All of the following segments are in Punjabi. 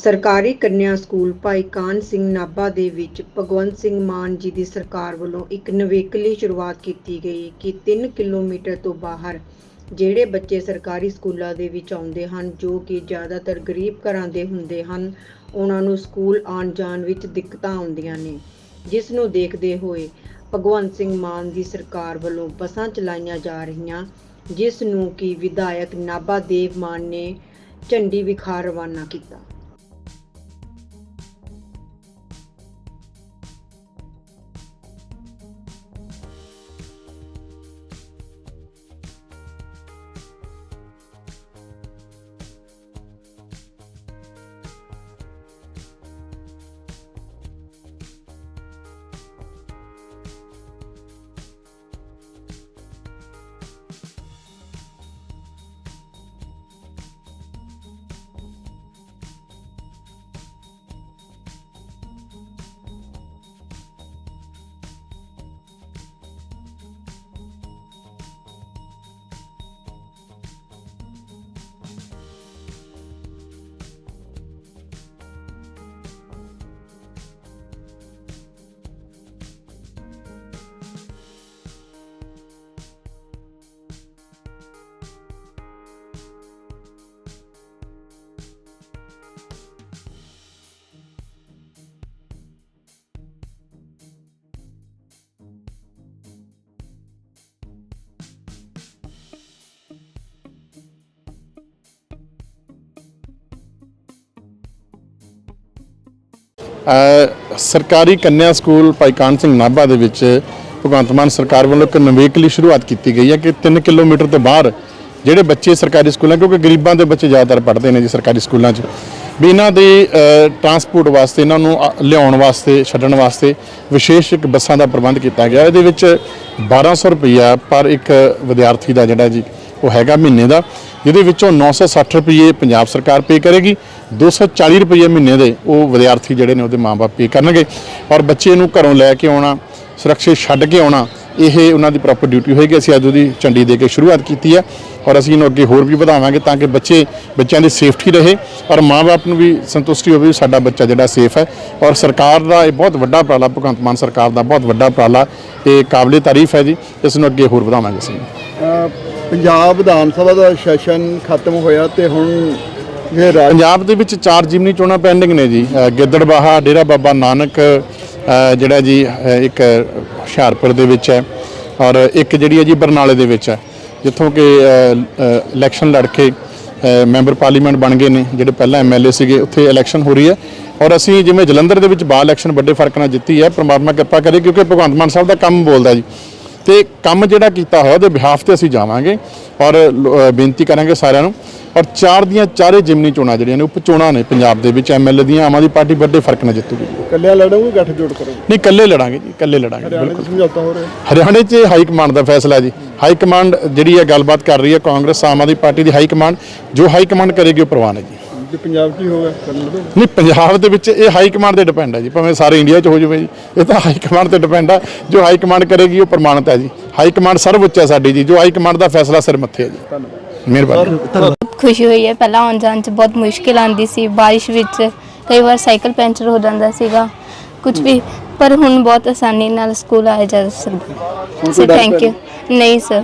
ਸਰਕਾਰੀ ਕੰਨਿਆ ਸਕੂਲ ਭਾਈ ਕਾਨ ਸਿੰਘ ਨਾਭਾ ਦੇ ਵਿੱਚ ਭਗਵੰਤ ਸਿੰਘ ਮਾਨ ਜੀ ਦੀ ਸਰਕਾਰ ਵੱਲੋਂ ਇੱਕ ਨਵੇਕਲੀ ਸ਼ੁਰੂਆਤ ਕੀਤੀ ਗਈ ਕਿ 3 ਕਿਲੋਮੀਟਰ ਤੋਂ ਬਾਹਰ ਜਿਹੜੇ ਬੱਚੇ ਸਰਕਾਰੀ ਸਕੂਲਾਂ ਦੇ ਵਿੱਚ ਆਉਂਦੇ ਹਨ, ਜੋ ਕਿ ਜ਼ਿਆਦਾਤਰ ਗਰੀਬ ਘਰਾਂ ਦੇ ਹੁੰਦੇ ਹਨ, ਉਹਨਾਂ ਨੂੰ ਸਕੂਲ ਆਉਣ ਜਾਣ ਵਿੱਚ ਦਿੱਕਤਾਂ ਆਉਂਦੀਆਂ ਨੇ। ਜਿਸ ਨੂੰ ਦੇਖਦੇ ਹੋਏ ਭਗਵੰਤ ਸਿੰਘ ਮਾਨ ਦੀ ਸਰਕਾਰ ਵੱਲੋਂ ਬੱਸਾਂ ਚਲਾਈਆਂ ਜਾ ਰਹੀਆਂ, ਜਿਸ ਨੂੰ ਕਿ ਵਿਧਾਇਕ ਨਾਭਾ ਦੇਵ ਮਾਨ ਨੇ ਝੰਡੀ ਵਿਖਾ ਰਵਾਨਾ ਕੀਤਾ। ਸਰਕਾਰੀ ਕੰਨਿਆ ਸਕੂਲ ਭਾਈਕਾਨ ਸਿੰਘ ਨਾਭਾ ਦੇ ਵਿੱਚ ਭਗਵੰਤ ਮਾਨ ਸਰਕਾਰ ਵੱਲੋਂ ਇੱਕ ਨਵੇਕਲੀ ਸ਼ੁਰੂਆਤ ਕੀਤੀ ਗਈ ਹੈ ਕਿ 3 ਕਿਲੋਮੀਟਰ ਤੋਂ ਬਾਹਰ ਜਿਹੜੇ ਬੱਚੇ ਸਰਕਾਰੀ ਸਕੂਲਾਂ ਕਿਉਂਕਿ ਗਰੀਬਾਂ ਦੇ ਬੱਚੇ ਜ਼ਿਆਦਾਤਰ ਪੜ੍ਹਦੇ ਨੇ ਜੀ ਸਰਕਾਰੀ ਸਕੂਲਾਂ 'ਚ ਵੀ ਇਹਨਾਂ ਦੇ ਟਰਾਂਸਪੋਰਟ ਵਾਸਤੇ ਇਹਨਾਂ ਨੂੰ ਅ, ਲਿਆਉਣ ਵਾਸਤੇ ਛੱਡਣ ਵਾਸਤੇ ਵਿਸ਼ੇਸ਼ ਇੱਕ ਬੱਸਾਂ ਦਾ ਪ੍ਰਬੰਧ ਕੀਤਾ ਗਿਆ। ਇਹਦੇ ਵਿੱਚ 1200 ਰੁਪਈਆ ਪਰ ਇੱਕ ਵਿਦਿਆਰਥੀ ਦਾ ਜਿਹੜਾ ਜੀ ਉਹ ਹੈਗਾ ਮਹੀਨੇ ਦਾ ਜਿਹਦੇ ਵਿੱਚੋਂ 960 ਰੁਪਏ ਪੰਜਾਬ ਸਰਕਾਰ ਪੇ ਕਰੇਗੀ। 240 ਰੁਪਏ ਮਹੀਨੇ ਦੇ ਉਹ ਵਿਦਿਆਰਥੀ ਜਿਹੜੇ ਨੇ ਉਹਦੇ ਮਾਪੇ ਪੇ ਕਰਨਗੇ ਔਰ ਬੱਚੇ ਨੂੰ ਘਰੋਂ ਲੈ ਕੇ ਆਉਣਾ, ਸੁਰੱਖਿਅਤ ਛੱਡ ਕੇ ਆਉਣਾ, ਇਹ ਉਹਨਾਂ ਦੀ ਪ੍ਰੋਪਰ ਡਿਊਟੀ ਹੋਏਗੀ। ਅਸੀਂ ਅੱਜ ਉਹਦੀ ਝੰਡੀ ਦੇ ਕੇ ਸ਼ੁਰੂਆਤ ਕੀਤੀ ਹੈ ਔਰ ਅਸੀਂ ਇਹਨੂੰ ਅੱਗੇ ਹੋਰ ਵੀ ਵਧਾਵਾਂਗੇ ਤਾਂ ਕਿ ਬੱਚੇ, ਬੱਚਿਆਂ ਦੀ ਸੇਫਟੀ ਰਹੇ ਔਰ ਮਾਪੇ ਨੂੰ ਵੀ ਸੰਤੁਸ਼ਟੀ ਹੋਵੇ ਵੀ ਸਾਡਾ ਬੱਚਾ ਜਿਹੜਾ ਸੇਫ ਹੈ ਔਰ ਸਰਕਾਰ ਦਾ ਇਹ ਬਹੁਤ ਵੱਡਾ ਉਪਰਾਲਾ, ਭਗਵੰਤ ਮਾਨ ਸਰਕਾਰ ਦਾ ਬਹੁਤ ਵੱਡਾ ਉਪਰਾਲਾ, ਇਹ ਕਾਬਲੇ ਤਾਰੀਫ ਹੈ ਜੀ। ਇਸ ਨੂੰ ਅੱਗੇ ਹੋਰ ਵਧਾਵਾਂਗੇ ਅਸੀਂ। ਪੰਜਾਬ ਵਿਧਾਨ ਸਭਾ ਦਾ ਸੈਸ਼ਨ ਖਤਮ ਹੋਇਆ ਤੇ ਹੁਣ ਪੰਜਾਬ ਦੇ ਵਿੱਚ ਚਾਰ ਜਿਮਨੀ ਚੋਣਾਂ ਪੈਂਡਿੰਗ ਨੇ ਜੀ। ਅ, ਗਿੱਦੜਬਾਹਾ ਡੇਰਾ ਬਾਬਾ ਨਾਨਕ ਜਿਹੜਾ ਜੀ ਇੱਕ ਹੁਸ਼ਿਆਰਪੁਰ ਦੇ ਵਿੱਚ ਹੈ ਔਰ ਇੱਕ ਜਿਹੜੀ ਹੈ ਜੀ ਬਰਨਾਲੇ ਦੇ ਵਿੱਚ ਹੈ ਜਿੱਥੋਂ ਕਿ ਇਲੈਕਸ਼ਨ ਲੜ ਕੇ ਮੈਂਬਰ ਪਾਰਲੀਮੈਂਟ ਬਣ ਗਏ ਨੇ ਜਿਹੜੇ ਪਹਿਲਾਂ ਐਮਐਲਏ ਸੀਗੇ ਉੱਥੇ ਇਲੈਕਸ਼ਨ ਹੋ ਰਹੀ ਹੈ ਔਰ ਅਸੀਂ ਜਿਵੇਂ ਜਲੰਧਰ ਦੇ ਵਿੱਚ ਬਾ ਇਲੈਕਸ਼ਨ ਵੱਡੇ ਫ਼ਰਕ ਨਾਲ ਜਿੱਤੀ ਹੈ ਪਰਮਾਤਮਾ ਕਿਰਪਾ ਕਰੇ ਕਿਉਂਕਿ ਭਗਵੰਤ ਮਾਨ ਸਾਹਿਬ ਦਾ ਕੰਮ ਬੋਲਦਾ ਜੀ। ਤੇ ਕੰਮ ਜਿਹੜਾ ਕੀਤਾ ਹੋਇਆ ਉਹਦੇ ਬਿਹਾਫ ਤੇ ਅਸੀਂ ਜਾਵਾਂਗੇ ਔਰ ਬੇਨਤੀ ਕਰਾਂਗੇ ਸਾਰਿਆਂ ਨੂੰ। ਔਰ ਚਾਰ ਦੀਆਂ ਚਾਰੇ ਜਿਮਨੀ ਚੋਣਾਂ ਜਿਹੜੀਆਂ ਨੇ ਉਪ ਚੋਣਾਂ ਨੇ ਪੰਜਾਬ ਦੇ ਵਿੱਚ ਐਮਐਲਏ ਦੀਆਂ ਆਮ ਆਦਮੀ ਪਾਰਟੀ ਵੱਡੇ ਫ਼ਰਕ ਨਾਲ ਜਿੱਤੂਗੀ ਕੱਲਿਆ ਲੜੋਗੇ ਗੱਠ ਜੋੜ ਕਰੋਗੇ? ਨਹੀਂ ਇਕੱਲੇ ਲੜਾਂਗੇ ਜੀ ਇਕੱਲੇ ਲੜਾਂਗੇ ਬਿਲਕੁਲ। ਸਮਝੌਤਾ ਹੋ ਰਿਹਾ। ਹਰਿਆਣੇ 'ਚ ਹਾਈ ਕਮਾਂਡ ਦਾ ਫੈਸਲਾ ਜੀ। ਹਾਈ ਕਮਾਂਡ ਜਿਹੜੀ ਹੈ ਗੱਲਬਾਤ ਕਰ ਰਹੀ ਹੈ ਕਾਂਗਰਸ ਆਮ ਆਦਮੀ ਪਾਰਟੀ ਦੀ ਹਾਈ ਕਮਾਂਡ ਜੋ ਹਾਈ ਕਮਾਂਡ ਕਰੇਗੀ ਉਹ ਪ੍ਰਵਾਨ ਹੈ ਜੀ। ਜੇ ਪੰਜਾਬ ਕੀ ਹੋਗਾ ਕਰ ਲੜੋਗੇ ਨਹੀਂ ਪੰਜਾਬ ਦੇ ਵਿੱਚ ਇਹ ਹਾਈ ਕਮਾਂਡ ਤੇ ਡਿਪੈਂਡ ਹੈ ਜੀ ਭਾਵੇਂ ਸਾਰੇ ਇੰਡੀਆ 'ਚ ਹੋ ਜਾਵੇ ਜੀ। ਇਹ ਤਾਂ ਹਾਈ ਕਮਾਂਡ ਤੇ ਡਿਪੈਂਡ ਹੈ ਜੋ ਹਾਈ ਕਮਾਂਡ ਕਰੇਗੀ ਉਹ ਪ੍ਰਮਾਣਿਤ ਹੈ ਜੀ। ਹਾਈ ਕਮਾਂਡ ਸਰਵਉੱਚ ਹੈ ਸਾਡੀ ਜੀ। ਜੋ ਹਾਈ ਕਮਾਂਡ ਦਾ ਫੈਸਲਾ ਸਿਰ ਮੱਥੇ ਹੈ ਜੀ। ਧੰਨਵਾਦ। ਮਿਹਰਬਾਨੀ। ਬਹੁਤ ਖੁਸ਼ੀ ਹੋਈ ਹੈ। ਪਹਿਲਾਂ ਆਉਣ ਜਾਣ 'ਚ ਬਹੁਤ ਮੁਸ਼ਕਿਲ ਆਉਂਦੀ ਸੀ। ਬਾਰਿਸ਼ ਵਿੱਚ ਕਈ ਵਾਰ ਸਾਈਕਲ ਪੈਂਚਰ ਹੋ ਜਾਂਦਾ ਸੀਗਾ। ਕੁਝ ਵੀ ਪਰ ਹੁਣ ਬਹੁਤ ਆਸਾਨੀ ਨਾਲ ਸਕੂਲ ਆਇਆ ਜਾ ਸਕਦਾ। ਸਰ ਥੈਂਕ ਯੂ ਨਹੀਂ? Sir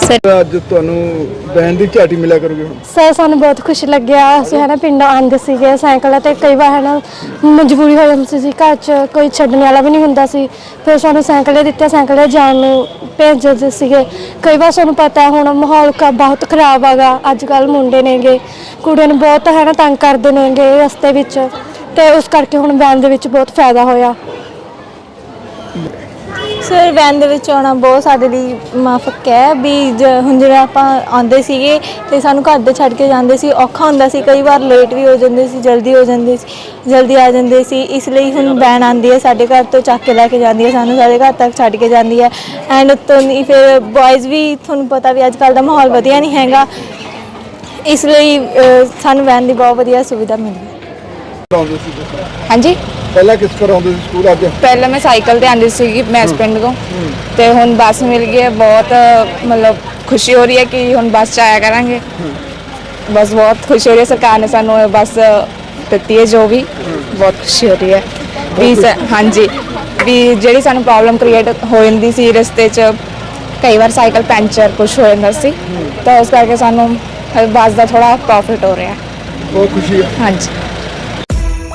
sir. ਅੱਜ ਤੁਹਾਨੂੰ ਬੈਂਡ ਦੀ ਝਾਟੀ ਮਿਲਿਆ ਕਰੋਗੇ ਹੁਣ? ਸਰ ਸਾਨੂੰ ਬਹੁਤ ਖੁਸ਼ੀ ਲੱਗਿਆ। ਅਸੀਂ ਹੈ ਨਾ ਪਿੰਡੋਂ ਆਉਂਦੇ ਸੀਗੇ ਸਾਈਕਲ ਤੇ ਕਈ ਵਾਰ ਹੈ ਨਾ ਮਜਬੂਰੀ ਹੋ ਜਾਂਦੀ ਸੀ ਘਰ 'ਚ ਕੋਈ ਛੱਡਣ ਵਾਲਾ ਵੀ ਨਹੀਂ ਹੁੰਦਾ ਸੀ। ਫਿਰ ਸਾਨੂੰ ਸਾਈਕਲ ਦਿੱਤੇ ਸਾਈਕਲ ਤੇ ਜਾਣ ਨੂੰ ਭੇਜਦੇ ਸੀਗੇ। ਕਈ ਵਾਰ ਸਾਨੂੰ ਪਤਾ ਹੁਣ ਮਾਹੌਲ ਕਾ ਬਹੁਤ ਖਰਾਬ ਆਗਾ ਅੱਜ ਕੱਲ ਮੁੰਡੇ ਨੇਗੇ ਕੁੜੀਆਂ ਨੂੰ ਬਹੁਤ ਹੈ ਨਾ ਤੰਗ ਕਰਦੇ ਨੇਗੇ ਰਸਤੇ ਵਿੱਚ। ਤੇ ਉਸ ਕਰਕੇ ਹੁਣ ਵੈਨ ਦੇ ਵਿੱਚ ਬਹੁਤ ਫਾਇਦਾ ਹੋਇਆ। ਸਰ ਵੈਨ ਦੇ ਵਿੱਚ ਆਉਣਾ ਬਹੁਤ ਸਾਡੇ ਲਈ ਮਾਫਕ ਹੈ ਵੀ ਜ- ਹੁਣ ਜਿਹੜਾ ਆਪਾਂ ਆਉਂਦੇ ਸੀਗੇ ਤੇ ਸਾਨੂੰ ਘਰ ਦੇ ਛੱਡ ਕੇ ਜਾਂਦੇ ਸੀ ਔਖਾ ਹੁੰਦਾ ਸੀ ਕਈ ਵਾਰ ਲੇਟ ਵੀ ਹੋ ਜਾਂਦੇ ਸੀ ਜਲਦੀ ਹੋ ਜਾਂਦੇ ਸੀ ਜਲਦੀ ਆ ਜਾਂਦੇ ਸੀ ਇਸ ਲਈ ਹੁਣ ਵੈਨ ਆਉਂਦੀ ਹੈ ਸਾਡੇ ਘਰ ਤੋਂ ਚੱਕ ਕੇ ਲੈ ਕੇ ਜਾਂਦੀ ਹੈ ਸਾਨੂੰ ਸਾਡੇ ਘਰ ਤੱਕ ਛੱਡ ਕੇ ਜਾਂਦੀ ਹੈ ਐਂਡ ਉੱਤੋਂ ਦੀ ਫਿਰ ਬॉयਜ਼ ਵੀ ਤੁਹਾਨੂੰ ਪਤਾ ਵੀ ਅੱਜ ਕੱਲ ਦਾ ਮਾਹੌਲ ਵਧੀਆ ਨਹੀਂ ਹੈਗਾ ਇਸ ਲਈ ਅ, ਸਾਨੂੰ ਵੈਨ ਦੀ ਬਹੁਤ ਵਧੀਆ ਸੁਵਿਧਾ ਮਿਲੀ ਆਉਂਦੇ ਸੀ ਹਾਂਜੀ? ਪਹਿਲਾਂ ਕਿਸ ਤਰ੍ਹਾਂ ਆਉਂਦੇ ਸੀ ਸਕੂਲ ਅੱਜ? ਪਹਿਲਾਂ ਮੈਂ ਸਾਈਕਲ ਤੇ ਆਂਦੀ ਸੀਗੀ ਮੈਸ ਪਿੰਡ ਤੋਂ। ਤੇ ਹੁਣ ਬੱਸ ਮਿਲ ਗਈ ਹੈ ਬਹੁਤ ਮਤਲਬ ਖੁਸ਼ੀ ਹੋ ਰਹੀ ਹੈ ਕਿ ਹੁਣ ਬੱਸ ਚ ਆਇਆ ਕਰਾਂਗੇ। ਬਸ ਬਹੁਤ ਖੁਸ਼ੀ ਹੋ ਰਹੀ ਹੈ ਸਰਕਾਰ ਨੇ ਸਾਨੂੰ ਇਹ ਬੱਸ ਦਿੱਤੀ ਹੈ ਜੋ ਵੀ। ਬਹੁਤ ਖੁਸ਼ੀ ਹੋ ਰਹੀ ਹੈ। ਵੀ ਸ- ਹਾਂਜੀ। ਵੀ ਜਿਹੜੀ ਸਾਨੂੰ ਪ੍ਰੋਬਲਮ ਕ੍ਰੀਏਟ ਹੋ ਜਾਂਦੀ ਸੀ ਰਸਤੇ 'ਚ ਕਈ ਵਾਰ ਸਾਈਕਲ ਪੈਂਚਰ ਕੁਝ ਹੋ ਜਾਂਦਾ ਸੀ। ਤਾਂ ਉਸ ਕਰਕੇ ਸਾਨੂੰ ਬੱਸ ਦਾ ਥੋੜਾ ਪ੍ਰੋਫਿਟ ਹੋ ਰਿਹਾ। ਬਹੁਤ ਖੁਸ਼ੀ ਹੈ। ਹਾਂਜੀ।